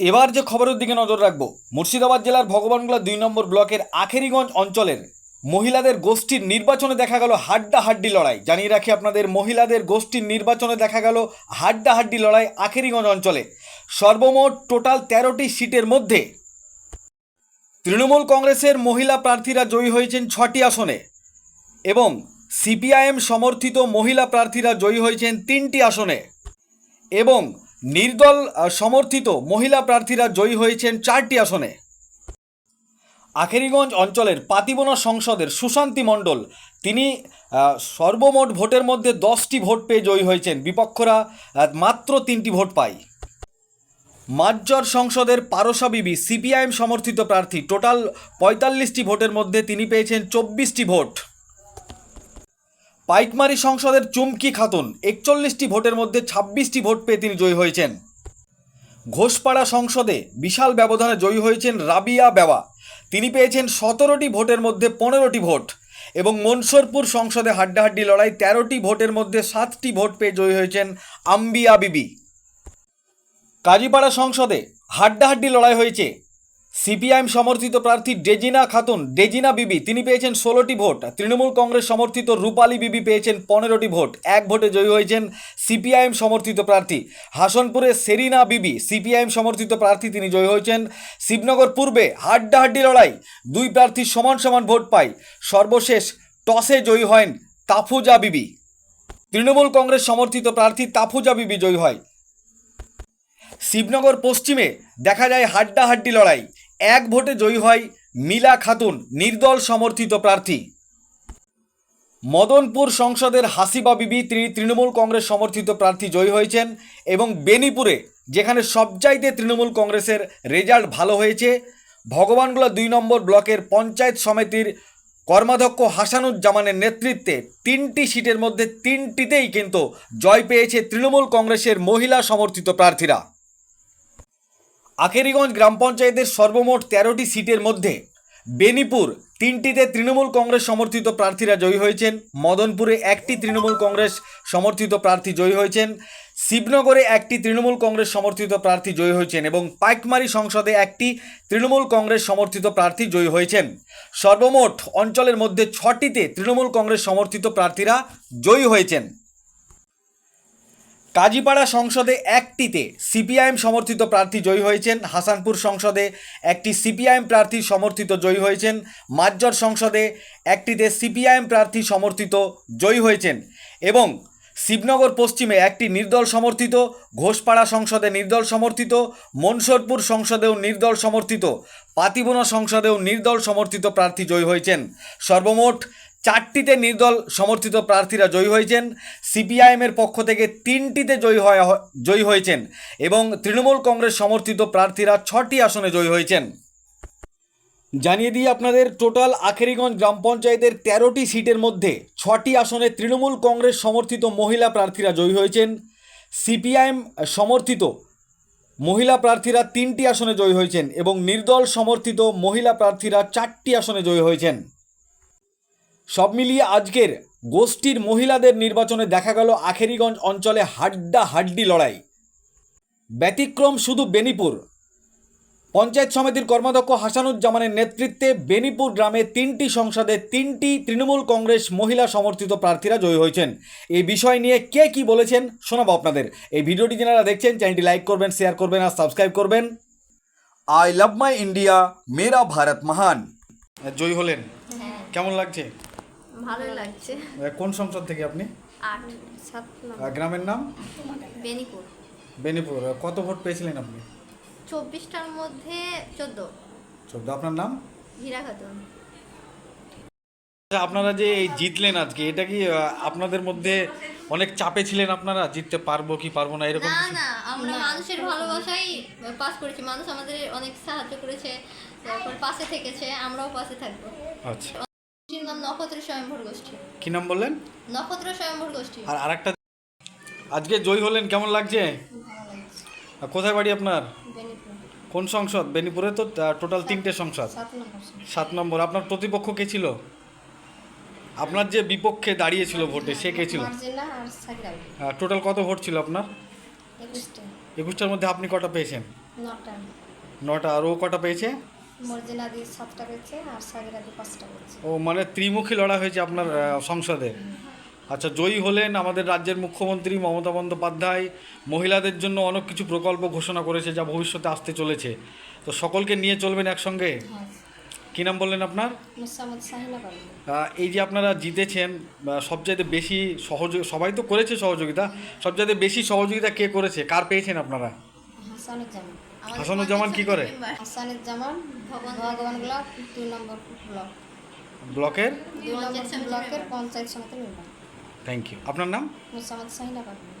এবার যে খবরের দিকে নজর রাখব, মুর্শিদাবাদ জেলার ভগবানগোলা দুই নম্বর ব্লকের আখেরিগঞ্জ অঞ্চলের মহিলাদের গোষ্ঠীর নির্বাচনে দেখা গেল হাড্ডাহাড্ডি লড়াই। জানিয়ে রাখি আপনাদের, মহিলাদের গোষ্ঠীর নির্বাচনে দেখা গেল হাড্ডাহাড্ডি লড়াই আখেরিগঞ্জ অঞ্চলে। সর্বমোট টোটাল তেরোটি সিটের মধ্যে তৃণমূল কংগ্রেসের মহিলা প্রার্থীরা জয়ী হয়েছেন ছটি আসনে এবং সিপিআইএম সমর্থিত মহিলা প্রার্থীরা জয়ী হয়েছেন তিনটি আসনে এবং নির্দল সমর্থিত মহিলা প্রার্থীরা জয়ী হয়েছেন চারটি আসনে। আখেরিগঞ্জ অঞ্চলের পাতিবনা সংসদের সুশান্তি মণ্ডল, তিনি সর্বমোট ভোটের মধ্যে দশটি ভোট পেয়ে জয়ী হয়েছেন। বিপক্ষরা মাত্র তিনটি ভোট পায়। মাজ্জর সংসদের পারসা বিবি, সিপিআইএম সমর্থিত প্রার্থী, টোটাল পঁয়তাল্লিশটি ভোটের মধ্যে তিনি পেয়েছেন চব্বিশটি ভোট। পাইকমারি সংসদের চুমকি খাতুন। একচল্লিশটি ভোটের মধ্যে ছাব্বিশটি ভোট পেয়ে তিনি জয়ী হয়েছেন। ঘোষপাড়া সংসদে বিশাল ব্যবধানে জয়ী হয়েছেন রাবিয়া বেওয়া। তিনি পেয়েছেন সতেরোটি ভোটের মধ্যে পনেরোটি ভোট এবং মনসুরপুর সংসদে হাড্ডাহাড্ডি লড়াই তেরোটি ভোটের মধ্যে সাতটি ভোট পেয়ে জয়ী হয়েছেন আম্বিয়া বিবি। কাজীপাড়া সংসদে হাড্ডাহাড্ডি লড়াই হয়েছে সিপিআইএম সমর্থিত প্রার্থী ডেজিনা খাতুন, ডেজিনা বিবি, তিনি পেয়েছেন ষোলোটি ভোট। তৃণমূল কংগ্রেস সমর্থিত রূপালী বিবি পেয়েছেন পনেরোটি ভোট। এক ভোটে জয়ী হয়েছেন সিপিআইএম সমর্থিত প্রার্থী হাসনপুরে সেরিনা বিবি। সিপিআইএম সমর্থিত প্রার্থী তিনি জয়ী হয়েছেন শিবনগর পূর্বে। হাড্ডাহাড্ডি লড়াই, দুই প্রার্থী সমান সমান ভোট পায়। সর্বশেষ টসে জয়ী হন তাফুজা বিবি। তৃণমূল কংগ্রেস সমর্থিত প্রার্থী তাফুজা বিবি জয়ী হয়। শিবনগর পশ্চিমে দেখা যায় হাড্ডাহাড্ডি লড়াই। এক ভোটে জয়ী হয় মিলা খাতুন, নির্দল সমর্থিত প্রার্থী। মদনপুর সংসদের হাসিবা বিবি তিনি তৃণমূল কংগ্রেস সমর্থিত প্রার্থী জয়ী হয়েছেন এবং বেনিপুরে, যেখানে সবচাইতে তৃণমূল কংগ্রেসের রেজাল্ট ভালো হয়েছে, ভগবানগোলা দুই নম্বর ব্লকের পঞ্চায়েত সমিতির কর্মাধ্যক্ষ হাসানুজ্জামানের নেতৃত্বে তিনটি সিটের মধ্যে তিনটিতেই কিন্তু জয় পেয়েছে তৃণমূল কংগ্রেসের মহিলা সমর্থিত প্রার্থীরা। আখেরিগঞ্জ গ্রাম পঞ্চায়েতের সর্বমোট তেরোটি সিটের মধ্যে বেনিপুর তিনটিতে তৃণমূল কংগ্রেস সমর্থিত প্রার্থীরা জয়ী হয়েছেন, মদনপুরে একটি তৃণমূল কংগ্রেস সমর্থিত প্রার্থী জয়ী হয়েছেন, শিবনগরে একটি তৃণমূল কংগ্রেস সমর্থিত প্রার্থী জয়ী হয়েছেন এবং পাইকমারি সংসদে একটি তৃণমূল কংগ্রেস সমর্থিত প্রার্থী জয়ী হয়েছেন। সর্বমোট অঞ্চলের মধ্যে ছটিতে তৃণমূল কংগ্রেস সমর্থিত প্রার্থীরা জয়ী হয়েছেন। কাজীপাড়া সংসদে একটিতে সিপিআইএম সমর্থিত প্রার্থী জয়ী হয়েছেন, হাসানপুর সংসদে একটি সিপিআইএম প্রার্থী সমর্থিত জয়ী হয়েছেন মাজ্জর সংসদে একটিতে সিপিআইএম প্রার্থী সমর্থিত জয়ী হয়েছেন এবং শিবনগর পশ্চিমে একটি নির্দল সমর্থিত, ঘোষপাড়া সংসদে নির্দল সমর্থিত, মনসরপুর সংসদেও নির্দল সমর্থিত, পাতিবোনা সংসদেও নির্দল সমর্থিত প্রার্থী জয়ী হয়েছেন। সর্বমোট চারটিতে নির্দল সমর্থিত প্রার্থীরা জয়ী হয়েছেন। সিপিআইএমের পক্ষ থেকে তিনটিতে জয়ী হয় জয়ী হয়েছেন এবং তৃণমূল কংগ্রেস সমর্থিত প্রার্থীরা ছটি আসনে জয়ী হয়েছেন। জানিয়ে দিই আপনাদের, টোটাল আখেরিগঞ্জ গ্রাম পঞ্চায়েতের তেরোটি সিটের মধ্যে ছটি আসনে তৃণমূল কংগ্রেস সমর্থিত মহিলা প্রার্থীরা জয়ী হয়েছেন। সিপিআইএম সমর্থিত মহিলা প্রার্থীরা তিনটি আসনে জয়ী হয়েছেন এবং নির্দল সমর্থিত মহিলা প্রার্থীরা চারটি আসনে জয়ী হয়েছেন। সব মিলিয়ে আজকের গোষ্ঠীর মহিলাদের নির্বাচনে দেখা গেল আখেরিগঞ্জ অঞ্চলে হাড্ডা হাড্ডি লড়াই। ব্যতিক্রম শুধু বেনিপুর। পঞ্চায়েত সমিতির কর্মাধ্যক্ষ হাসানুজ্জামানের নেতৃত্বে বেনিপুর গ্রামে তিনটি সংসদে তিনটি তৃণমূল কংগ্রেস মহিলা সমর্থিত প্রার্থীরা জয়ী হয়েছেন। এই বিষয় নিয়ে কে কি বলেছেন শোনাবো আপনাদের। এই ভিডিওটি যারা দেখছেন চ্যানেলটি লাইক করবেন শেয়ার করবেন আর সাবস্ক্রাইব করবেন। আই লাভ মাই ইন্ডিয়া মেরা ভারত মহান। জয়ী হলেন। হ্যাঁ। কেমন লাগছে? ভালোই লাগছে। কোন সংসদ থেকে আপনি? আট সাত গ্রামের নাম? বেনিপুর। বেনিপুর। কত ভোট পেয়েছিলেন আপনি? চব্বিশটার মধ্যে চোদ্দ। চোদ্দ। আপনার নাম? হীরা খাতুন। আচ্ছা, আপনারা যে এই জিতলেন আজকে এটা কি আপনাদের মধ্যে অনেক চাপে ছিলেন আপনারা? জিততে পারব কি পারব না এরকম না না আমরা মানুষের ভালোবাসাই পাস করেছি। মানুষ আমাদের অনেক সাহায্য করেছে তারপর পাশে থেকেছে আমরাও পাশে থাকব। আচ্ছা। গোষ্ঠীর নাম? নক্ষত্র স্বয়ম্ভর গোষ্ঠী। কি নাম বললেন? নক্ষত্র স্বয়ম্ভর গোষ্ঠী। আর আরেকটা আজকে জয় হলেন কেমন লাগছে? কোথায় বাড়ি আপনার? কোন সংসদ? বেনিপুরে তো টোটাল তিনটে সংসদ। সাত নম্বর আপনার প্রতিপক্ষ কে ছিল? আপনার যে বিপক্ষে দাঁড়িয়েছিল ভোটে সে কে ছিল? টোটাল কত ভোট ছিল আপনার? একুশটার মধ্যে আপনি কটা পেয়েছেন? নটা। আর ও কটা পেয়েছে? মর্জিনাদি সাতটা পেয়েছে আর সাগিরাদি পাঁচটা পেয়েছে ও মানে ত্রিমুখী লড়াই হয়েছে আপনার সংসদে? আচ্ছা জয়ী হলেন আমাদের রাজ্যের মুখ্যমন্ত্রী মমতা বন্দ্যোপাধ্যায়। মহিলাদের জন্য অনেক কিছু প্রকল্প ঘোষণা করেছে যা ভবিষ্যতে আসতে চলেছে। তো সকলকে নিয়ে চলবেন একসঙ্গে? হ্যাঁ। কী নাম বললেন আপনার? এই যে আপনারা জিতেছেন সবচাইতে বেশি সহযোগ সবাই তো করেছে সহযোগিতা সবচাইতে বেশি সহযোগিতা কে করেছে? কার পেয়েছেন আপনারা? হাসানুজ্জামান কি করে? হাসানুজ্জামান ভগবান ভগবান ব্লক দুই নম্বর ব্লক। ব্লকের? দুই নম্বর ব্লকের পঞ্চায়েত সমিতির মেম্বার। থ্যাংক ইউ আপনার নাম? মুসামদ সাহিনা পারবেন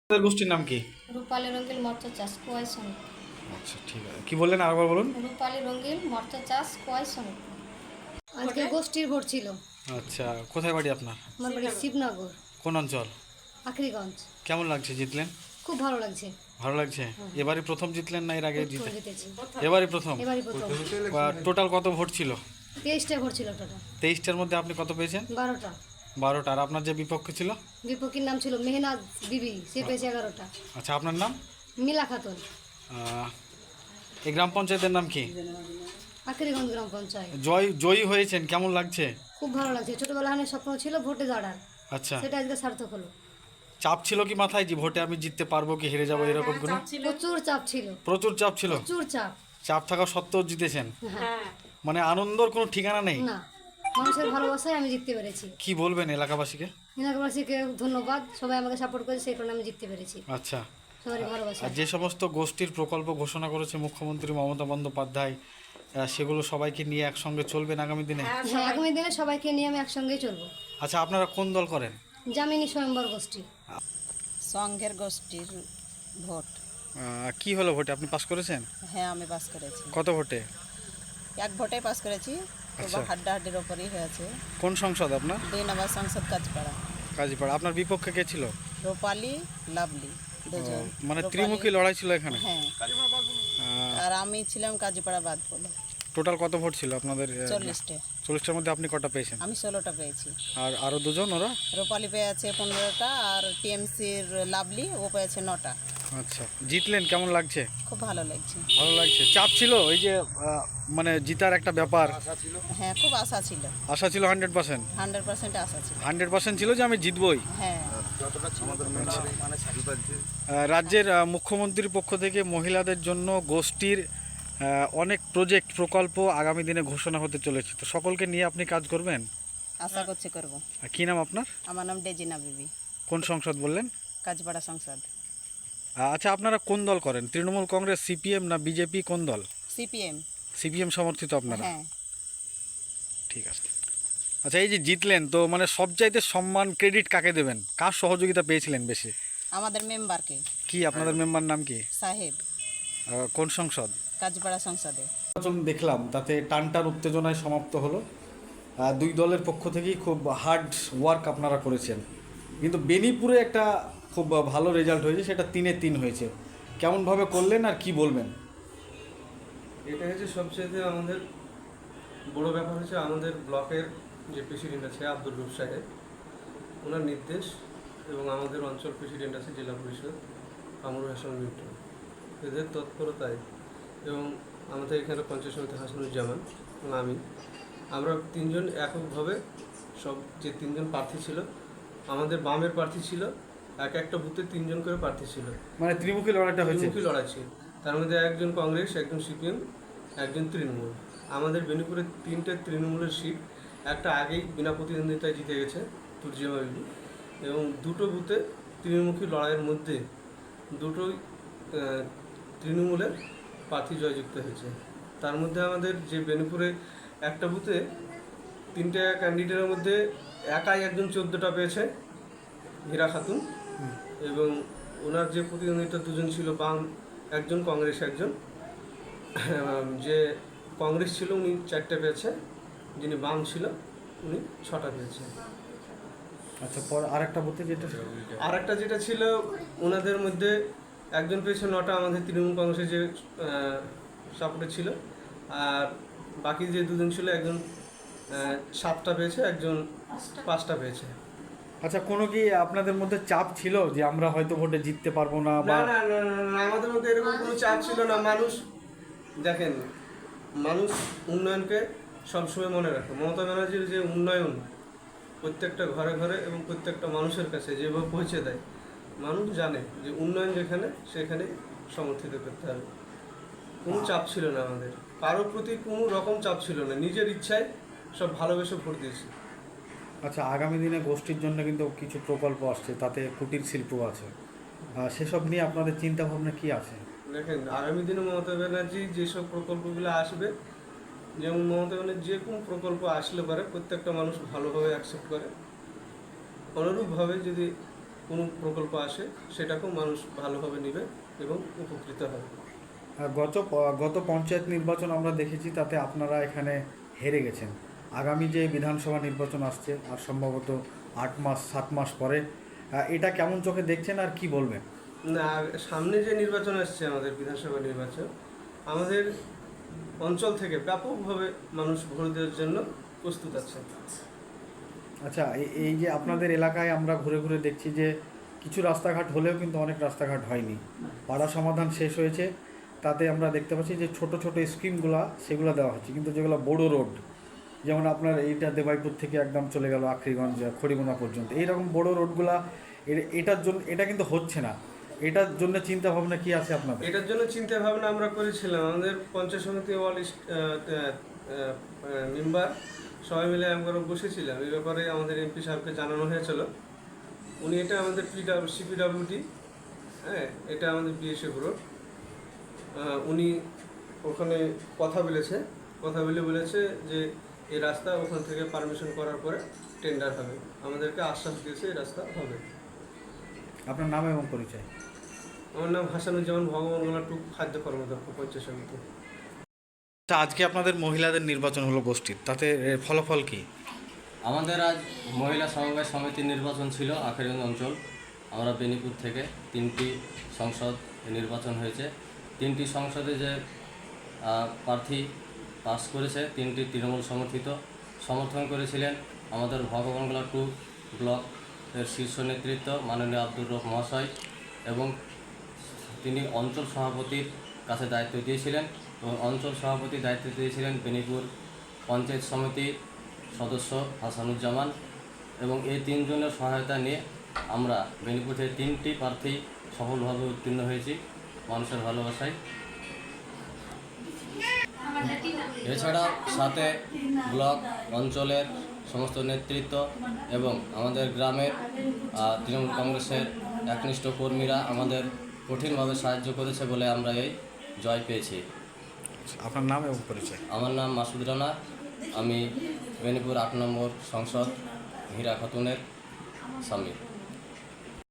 আপনাদের গোষ্ঠীর নাম কি? রূপালী রঙ্গিল মর্চ চাষ কোয়াই শ্রমিক আচ্ছা ঠিক আছে। কী বললেন আরেকবার বলুন? রূপালী রঙ্গিল মর্চ চাষ কোয়াই শ্রমিক আজকে গোষ্ঠীর ভোট ছিল। আচ্ছা কোথায় বাড়ি আপনার? আমার বাড়ি শিবনগর। কোন অঞ্চল? আখরিগঞ্জ। কেমন লাগছে জিতলেন? খুব ভালো লাগছে। ভালো লাগছে? এবারে প্রথম জিতলেন না এর আগে জিতে এবারে প্রথম? এবারই প্রথম। টোটাল কত ভোট ছিল? তেইশটা ভোট ছিল টোটাল তেইশটার মধ্যে আপনি কত পেয়েছেন? বারোটা। বারোটা। আর আপনার যে বিপক্ষ ছিল? বিপক্ষীর নাম ছিল মেহনাজ বিবি সে পেয়েছে এগারোটা। আচ্ছা আপনার নাম? মিলা খাতুন। এই গ্রাম পঞ্চায়েতের নাম কি? আখরিগঞ্জ গ্রাম পঞ্চায়েত। জয় জয়ী হয়েছেন কেমন লাগছে? খুব ভালো লাগছে। ছোটবেলা অনেক স্বপ্ন ছিল ভোটে দাঁড়ার। আচ্ছা। সেটা আজকে সার্থক হলো। চাপ ছিল কি মাথায় যে ভোটে আমি জিততে পারব কি হেরে যাব এরকম কোনো? প্রচুর চাপ ছিল। প্রচুর চাপ ছিল? প্রচুর চাপ। চাপ থাকা সত্ত্বেও জিতেছেন? হ্যাঁ। মানে আনন্দর কোনো ঠিকানা নেই? না। মানুষের ভালোবাসায় আমি জিততে পেরেছি। কি বলবেন এলাকাবাসীকে? এলাকাবাসীকে ধন্যবাদ। সবাই আমাকে সাপোর্ট করেছে সেই কারণে আমি জিততে পেরেছি। আচ্ছা। সবারই ভালোবাসা। আর যে সমস্ত গোষ্ঠীর প্রকল্প ঘোষণা করেছে মুখ্যমন্ত্রী মমতা বন্দ্যোপাধ্যায় আহ, সেগুলো সবাইকে নিয়ে একসঙ্গে চলবেন আগামী দিনে? হ্যাঁ আগামী দিনে সবাইকে নিয়ে আমি একসঙ্গেই চলবো। আচ্ছা আপনারা কোন দল করেন? জামিনী স্বয়ম্বর গোষ্ঠী। সংঘের গোষ্ঠীর ভোট। কি হলো ভোটে? আপনি পাস করেছেন? হ্যাঁ আমি পাস করেছি। কত ভোটে? এক ভোটে পাস করেছি। আচ্ছা। হাড্ডাহাড্ডির ওপরই হয়েছে। কোন সংসদ আপনার? দুই নম্বর সংসদ কাজপাড়া। কাজীপাড়া। আপনার বিপক্ষে কে ছিল? রূপালি লাভলি মানে ত্রিমুখী লড়াই ছিল এখানে? হ্যাঁ। আর আমি ছিলাম কাজীপাড়া বাদ বলে। টোটাল কত ভোট ছিল আপনাদের চল্লিশটে। চল্লিশটার মধ্যে আপনি কটা পেয়েছেন? আমি ষোলোটা পেয়েছি। আর আরও দুজন ওরা? রূপালি পেয়েছে পনেরোটা আর টিএমসির লাভলি ও পেয়েছে নটা। আচ্ছা জিতলেন কেমন লাগছে? খুব ভালো লাগছে। ভালো লাগছে। চাপ ছিল ওই যে মানে জিতার একটা ব্যাপার? হ্যাঁ খুব আশা ছিল। আশা ছিল হান্ড্রেড পার্সেন্ট? হান্ড্রেড পার্সেন্ট আশা ছিল। হান্ড্রেড পার্সেন্ট ছিল যে আমি জিতবই। হ্যাঁ। আহ, রাজ্যের মুখ্যমন্ত্রীর পক্ষ থেকে মহিলাদের জন্য গোষ্ঠীর অনেক প্রজেক্ট প্রকল্প আগামী দিনে ঘোষণা হতে চলেছে। তো সকলকে নিয়ে আপনি কাজ করবেন? আশা করছি করব। আর কী নাম আপনার? আমার নাম ডেজিনা বিবি। কোন সংসদ বললেন? কাজপাড়া সংসদ। আচ্ছা আপনারা কোন দল করেন? তৃণমূল কংগ্রেস সিপিএম না বিজেপি? কোন দল? সিপিএম। সিপিএম সমর্থিত আপনারা? হ্যাঁ। ঠিক আছে। আচ্ছা এই যে জিতলেন তো মানে সবচাইতে সম্মান ক্রেডিট কাকে দেবেন? কার সহযোগিতা পেয়েছিলেন বেশি? আমাদের মেম্বারকে কি। আপনাদের মেম্বার নাম কি? সাহেব। কোন সংসদ? কাজপাড়া সংসদে। নির্বাচন দেখলাম তাতে টানটার উত্তেজনায় সমাপ্ত হলো। দুই দলের পক্ষ থেকেই খুব হার্ড ওয়ার্ক আপনারা করেছেন। কিন্তু বেনিপুরে একটা খুব ভালো রেজাল্ট হয়েছে সেটা তিনে তিন হয়েছে। কেমনভাবে করলেন আর কি বলবেন? এটা হচ্ছে সবচেয়ে আমাদের বড় ব্যাপার হচ্ছে আমাদের ব্লকের যে প্রেসিডেন্ট আছে আব্দুল রুফ সাহেব ওনার নির্দেশ এবং আমাদের অঞ্চল প্রেসিডেন্ট আছে জেলা পরিষদ আমরুল হাসান মিন্টু এদের তৎপরতায় এবং আমাদের এখানে পঞ্চায়েত সমিতি হাসানুজ্জামান এবং আমি। আমরা তিনজন এককভাবে সব যে তিনজন প্রার্থী ছিল আমাদের বামের প্রার্থী ছিল এক একটা বুথে তিনজন করে প্রার্থী ছিল। মানে ত্রিমুখী লড়াইটা হয়েছে? ত্রিমুখী লড়াই ছিল। তার মধ্যে একজন কংগ্রেস একজন সিপিএম একজন তৃণমূল। আমাদের বেনিপুরের তিনটে তৃণমূলের সিট একটা আগেই বিনা প্রতিদ্বন্দ্বিতায় জিতে গেছে তুর্জিমা বিবি। এবং দুটো বুথে তৃণমুখী লড়াইয়ের মধ্যে দুটোই তৃণমূলের প্রার্থী জয়যুক্ত হয়েছে। তার মধ্যে আমাদের যে বেনুপুরে একটা বুথে তিনটে ক্যান্ডিডেটের মধ্যে একাই একজন চোদ্দোটা পেয়েছে হীরা খাতুন এবং ওনার যে প্রতিদ্বন্দ্বিতা দুজন ছিল বাম একজন কংগ্রেস একজন। যে কংগ্রেস ছিল উনি চারটে পেয়েছে যিনি বাম ছিল উনি ছটা পেয়েছে। আচ্ছা পর আরেকটা বলতে যেটা আর একটা যেটা ছিল ওনাদের মধ্যে একজন পেয়েছে নটা আমাদের তৃণমূল কংগ্রেসের যে সাপোর্টে ছিল। আর বাকি যে দুজন ছিল একজন সাতটা পেয়েছে একজন পাঁচটা পেয়েছে। আচ্ছা কোনো কি আপনাদের মধ্যে চাপ ছিল যে আমরা হয়তো ভোটে জিততে পারব না বা না না না না, না, আমাদের মধ্যে এরকম কোনো চাপ ছিল না। মানুষ দেখেন মানুষ উন্নয়নকে সবসময় মনে রাখে। মমতা ব্যানার্জির যে উন্নয়ন প্রত্যেকটা ঘরে ঘরে এবং প্রত্যেকটা মানুষের কাছে যেভাবে পৌঁছে দেয় মানুষ জানে যে উন্নয়ন যেখানে সেখানে সমর্থিত করতে হবে। কোনো চাপ ছিল না আমাদের। কারোর প্রতি কোনো রকম চাপ ছিল না। নিজের ইচ্ছায় সব ভালোবেসে ভোট দিয়েছি। আচ্ছা আগামী দিনে গোষ্ঠীর জন্য কিন্তু কিছু প্রকল্প আসছে তাতে কুটির শিল্প আছে। সেসব নিয়ে আপনাদের চিন্তা ভাবনা কি আছে? দেখেন আগামী দিনে মমতা ব্যানার্জি যেসব প্রকল্পগুলো আসবে যেমন মমতা ব্যানার্জি যে কোনো প্রকল্প আসলে পারে প্রত্যেকটা মানুষ ভালোভাবে অ্যাকসেপ্ট করে। অনুরূপভাবে যদি কোনো প্রকল্প আসে সেটাকেও মানুষ ভালোভাবে নেবে এবং উপকৃত হবে। গত গত পঞ্চায়েত নির্বাচন আমরা দেখেছি তাতে আপনারা এখানে হেরে গেছেন। আগামী যে বিধানসভা নির্বাচন আসছে আর সম্ভবত আট মাস সাত মাস পরে এটা কেমন চোখে দেখছেন আর কি বলবেন? না সামনে যে নির্বাচন আসছে আমাদের বিধানসভা নির্বাচন আমাদের অঞ্চল থেকে ব্যাপকভাবে মানুষ ভোট দেওয়ার জন্য প্রস্তুত আছে আচ্ছা এই- যে আপনাদের এলাকায় আমরা ঘুরে ঘুরে দেখছি যে কিছু রাস্তাঘাট হলেও কিন্তু অনেক রাস্তাঘাট হয়নি। পাড়া সমাধান শেষ হয়েছে। তাতে আমরা দেখতে পাচ্ছি যে ছোট ছোট স্কিমগুলো সেগুলো দেওয়া হচ্ছে। কিন্তু যেগুলো বড় রোড, যেমন আপনার এইটা দেবাইপুর থেকে একদম চলে গেল আখরিগঞ্জ, খড়িমোনা পর্যন্ত। এইরকম বড় রোডগুলা এটার জন্য, এটা কিন্তু হচ্ছে না। এটার জন্য চিন্তা ভাবনা কি আছে আপনাদের? এটার জন্য চিন্তা ভাবনা আমরা করেছিলাম। আমাদের পঞ্চায়েত সমিতি ওয়ার্ড মেম্বার সবাই মিলে আমরা বসেছিলাম। এই ব্যাপারে আমাদের এমপি সাহেবকে জানানো হয়েছিল। উনি এটা আমাদের পিডাব্লিউ সিপিডাব্লিউটি হ্যাঁ এটা আমাদের বিএসএ আহ, উনি ওখানে কথা বলেছে। কথা বলে বলেছে যে এই রাস্তা ওখান থেকে পারমিশন করার পরে টেন্ডার হবে। আমাদেরকে আশ্বাস দিয়েছে এই রাস্তা হবে। আপনার নাম এবং পরিচয়? আমার নাম হাসানুজ্জামান ভগবান টুক খাদ্য কর্মদক্ষ পঞ্চায়েত সমিতি। আচ্ছা আজকে আপনাদের মহিলাদের নির্বাচন হলো গোষ্ঠীর, তাতে ফলাফল কি? আমাদের আজ মহিলা সমবায় সমিতির নির্বাচন ছিল আখেরগঞ্জ অঞ্চল। আমরা বেনিপুর থেকে তিনটি সংসদ নির্বাচন হয়েছে। তিনটি সংসদে যে প্রার্থী পাস করেছে, তিনটি তৃণমূল সমর্থিত। সমর্থন করেছিলেন আমাদের ভগবানগোলা টু ব্লক এর শীর্ষ নেতৃত্ব মাননীয় আব্দুর রফ মহাশয় এবং তিনি অঞ্চল সভাপতির কাছে দায়িত্ব দিয়েছিলেন। এবং অঞ্চল সভাপতির দায়িত্ব দিয়েছিলেন বেনিপুর পঞ্চায়েত সমিতির সদস্য হাসানুজ্জামান এবং এই তিনজনের সহায়তা নিয়ে আমরা বেনিপুর থেকে তিনটি প্রার্থী সফলভাবে উত্তীর্ণ হয়েছি মানুষের ভালোবাসায়। এছাড়াও সাথে ব্লক অঞ্চলের সমস্ত নেতৃত্ব এবং আমাদের গ্রামের তৃণমূল কংগ্রেসের একনিষ্ঠ কর্মীরা আমাদের কঠিনভাবে সাহায্য করেছে বলে আমরা এই জয় পেয়েছি। আপনার নাম এবং পরিচয়? আমার নাম মাসুদ রানা। আমি মেনিপুর আট নম্বর সংসদ, হীরা খাতুনের স্বামী।